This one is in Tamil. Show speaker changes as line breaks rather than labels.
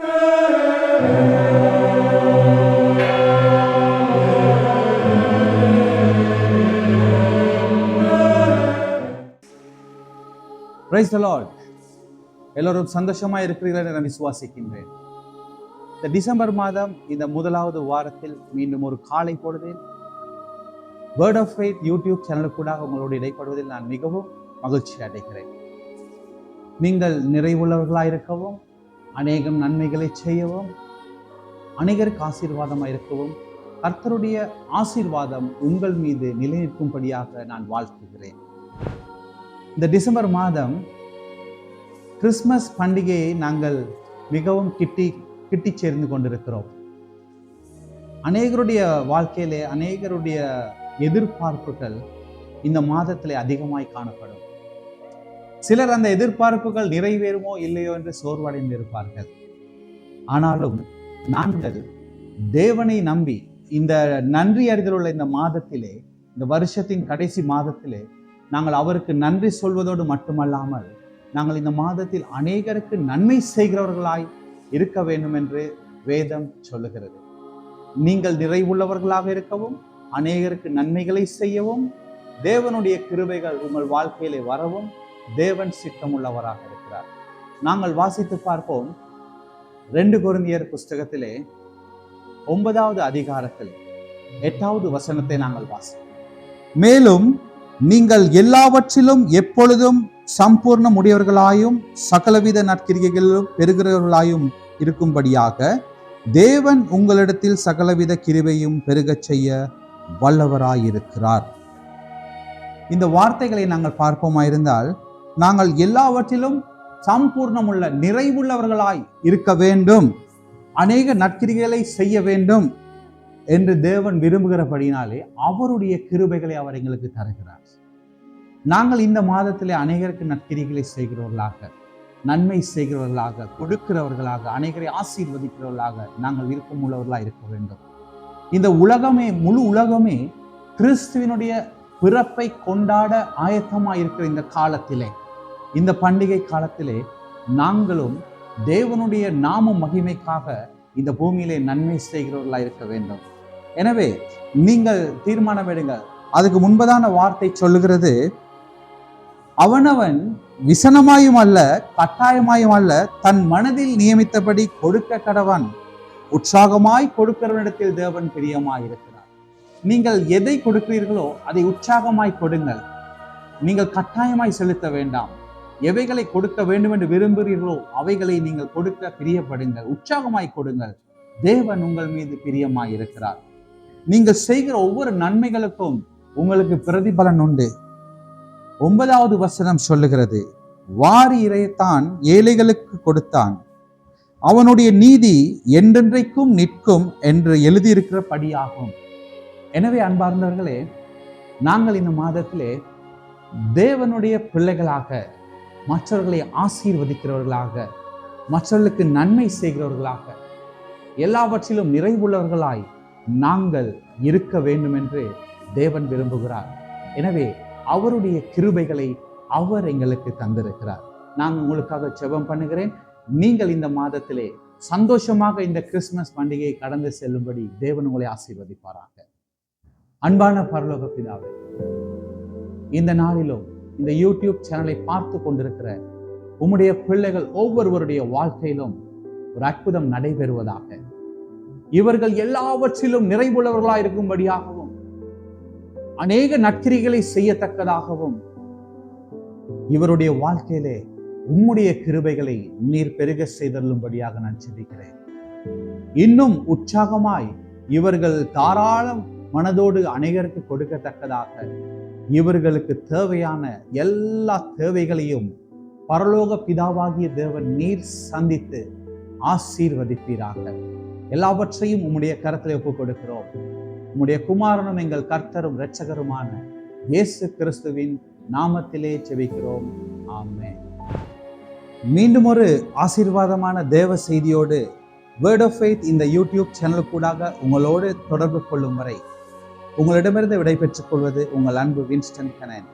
பிரைஸ் லார்ட் எல்லோரும் சந்தோஷமா இருக்கிறீர்கள் என நான் விசுவாசிக்கின்றேன். இந்த டிசம்பர் மாதம் இந்த முதலாவது வாரத்தில் மீண்டும் ஒரு காலை பொழுதில் வேர்ட் ஆஃப் ஃபெய்த் யூடியூப் சேனலுக்கூடாக உங்களோடு இடைப்படுவதில் நான் மிகவும் மகிழ்ச்சி அடைகிறேன். நீங்கள் நிறைவுள்ளவர்களாக இருக்கவும் அநேகம் நன்மைகளை செய்யவும் அநேகருக்கு ஆசீர்வாதமாக இருக்கவும் கர்த்தருடைய ஆசீர்வாதம் உங்கள் மீது நிலைநிற்கும்படியாக நான் வாழ்த்துகிறேன். இந்த டிசம்பர் மாதம் கிறிஸ்மஸ் பண்டிகையை நாங்கள் மிகவும் கிட்டி கிட்டி சேர்ந்து கொண்டிருக்கிறோம். அநேகருடைய வாழ்க்கையிலே அநேகருடைய எதிர்பார்ப்புகள் இந்த மாதத்திலே அதிகமாய் காணப்படும். சிலர் அந்த எதிர்பார்ப்புகள் நிறைவேறுமோ இல்லையோ என்று சோர்வடைந்து இருப்பார்கள் ஆனாலும் நாங்கள் தேவனை நம்பி இந்த நன்றி அறிதல் உள்ள இந்த மாதத்திலே இந்த வருஷத்தின் கடைசி மாதத்திலே நாங்கள் அவருக்கு நன்றி சொல்வதோடு மட்டுமல்லாமல் நாங்கள் இந்த மாதத்தில் அநேகருக்கு நன்மை செய்கிறவர்களாய் இருக்க வேண்டும் என்று வேதம் சொல்லுகிறது. நீங்கள் நிறைவுள்ளவர்களாக இருக்கவும் அநேகருக்கு நன்மைகளை செய்யவும் தேவனுடைய கிருபைகள் உங்கள் வாழ்க்கையிலே வரவும் தேவன் சித்தமுள்ளவராக இருக்கிறார். நாங்கள் வாசித்து பார்ப்போம் ரெண்டு குருந்தியர் புஸ்தகத்திலே ஒன்பதாவது அதிகாரத்தில் எட்டாவது வசனத்தை நாங்கள் வாசிப்போம். மேலும் நீங்கள் எல்லாவற்றிலும் எப்பொழுதும் சம்பூர்ண உடையவர்களாயும் சகலவித நற்கிரிகைகளிலும் பெறுகிறவர்களாயும் இருக்கும்படியாக தேவன் உங்களிடத்தில் சகலவித கிருவையும் பெருகச் செய்ய வல்லவராயிருக்கிறார். இந்த வார்த்தைகளை நாங்கள் பார்ப்போமாயிருந்தால் நாங்கள் எல்லாவற்றிலும் சம்பூர்ணமுள்ள நிறைவுள்ளவர்களாய் இருக்க வேண்டும். அநேக நற்கிரிகளை செய்ய வேண்டும் என்று தேவன் விரும்புகிறபடினாலே அவருடைய கிருபைகளை அவர் எங்களுக்கு தருகிறார். நாங்கள் இந்த மாதத்திலே அநேகருக்கு நற்கிரிகளை செய்கிறவர்களாக நன்மை செய்கிறவர்களாக கொடுக்கிறவர்களாக அநேகரை ஆசீர்வதிக்கிறவர்களாக நாங்கள் விருப்பம் உள்ளவர்களாக இருக்க வேண்டும். இந்த உலகமே முழு உலகமே கிறிஸ்துவினுடைய பிறப்பை கொண்டாட ஆயத்தமாக இருக்கிற இந்த காலத்திலே இந்த பண்டிகை காலத்திலே நாங்களும் தேவனுடைய நாம மகிமைக்காக இந்த பூமியிலே நன்மை செய்கிறவர்களாக இருக்க வேண்டும். எனவே நீங்கள் தீர்மானம் எடுங்கள். அதுக்கு முன்பதான வார்த்தை சொல்லுகிறது அவனவன் விசனமாயும் அல்ல கட்டாயமாயும் அல்ல தன் மனதில் நியமித்தபடி கொடுக்க கடவன். உற்சாகமாய் கொடுக்கிறவனிடத்தில் தேவன் பிரியமாய் இருக்கிறார் நீங்கள் எதை கொடுக்கிறீர்களோ அதை உற்சாகமாய் கொடுங்கள். நீங்கள் கட்டாயமாய் செலுத்த வேண்டாம். எவைகளை கொடுக்க வேண்டும் என்று விரும்புகிறீர்களோ அவைகளை நீங்கள் கொடுக்க பிரியப்படுங்கள். உற்சாகமாய் கொடுங்கள். தேவன் உங்கள் மீது பிரியமாய் இருக்கிறார். நீங்கள் செய்கிற ஒவ்வொரு நன்மைகளுக்கும் உங்களுக்கு பிரதிபலன் உண்டு. ஒன்பதாவது வசனம் சொல்லுகிறது வாரி இறைத்தான் ஏழைகளுக்கு கொடுத்தான். அவனுடைய நீதி என்றென்றைக்கும் நிற்கும் என்று எழுதியிருக்கிற படியாகும் எனவே அன்பார்ந்தவர்களே நாங்கள் இந்த மாதத்திலே தேவனுடைய பிள்ளைகளாக மற்றவர்களை ஆசீர்வதிக்கிறவர்களாக மற்றவர்களுக்கு நன்மை செய்கிறவர்களாக எல்லாவற்றிலும் நிறைவுள்ளவர்களாய் நாங்கள் இருக்க வேண்டும் என்று தேவன் விரும்புகிறார். எனவே அவருடைய கிருபைகளை அவர் எங்களுக்கு தந்திருக்கிறார். நான் உங்களுக்காக செபம் பண்ணுகிறேன். நீங்கள் இந்த மாதத்திலே சந்தோஷமாக இந்த கிறிஸ்துமஸ் பண்டிகையை கடந்து செல்லும்படி தேவன் உங்களை ஆசீர்வதிப்பாராக. அன்பான பரலோக பிதாவே இந்த நாளிலும் இந்த யூடியூப் சேனலை பார்த்து கொண்டிருக்கிற உம்முடைய பிள்ளைகள் ஒவ்வொருவருடைய வாழ்க்கையிலும் ஒரு அற்புதம் நடைபெறுவதாக. இவர்கள் எல்லாவற்றிலும் நிறைவுள்ளவர்களாக இருக்கும்படியாகவும் அநேக நற்கிரிகளை செய்யத்தக்கதாகவும் இவருடைய வாழ்க்கையிலே உம்முடைய கிருபைகளை நீர் பெருக செய்தருளும்படியாக நான் சிந்திக்கிறேன் இன்னும் உற்சாகமாய் இவர்கள் தாராளம் மனதோடு அநேகருக்கு கொடுக்கத்தக்கதாக இவர்களுக்கு தேவையான எல்லா தேவைகளையும் பரலோக பிதாவாகிய தேவன் நீர் சந்தித்து ஆசீர்வதிப்பீராக. எல்லாவற்றையும் உம்முடைய கரத்தில் ஒப்புக் கொடுக்கிறோம் உம்முடைய குமாரனும் எங்கள் கர்த்தரும் இரட்சகருமான இயேசு கிறிஸ்துவின் நாமத்திலே செபிக்கிறோம் ஆமே மீண்டும் ஒரு ஆசீர்வாதமான தேவ செய்தியோடு வேர்ட் ஆஃப் ஃபெய்த் இந்த யூடியூப் சேனலுக்கூடாக உங்களோடு தொடர்பு கொள்ளும் வரை உங்களிடமிருந்து விடைபெற்றுக் கொள்வது உங்கள் அன்பு வின்ஸ்டன் கனன்.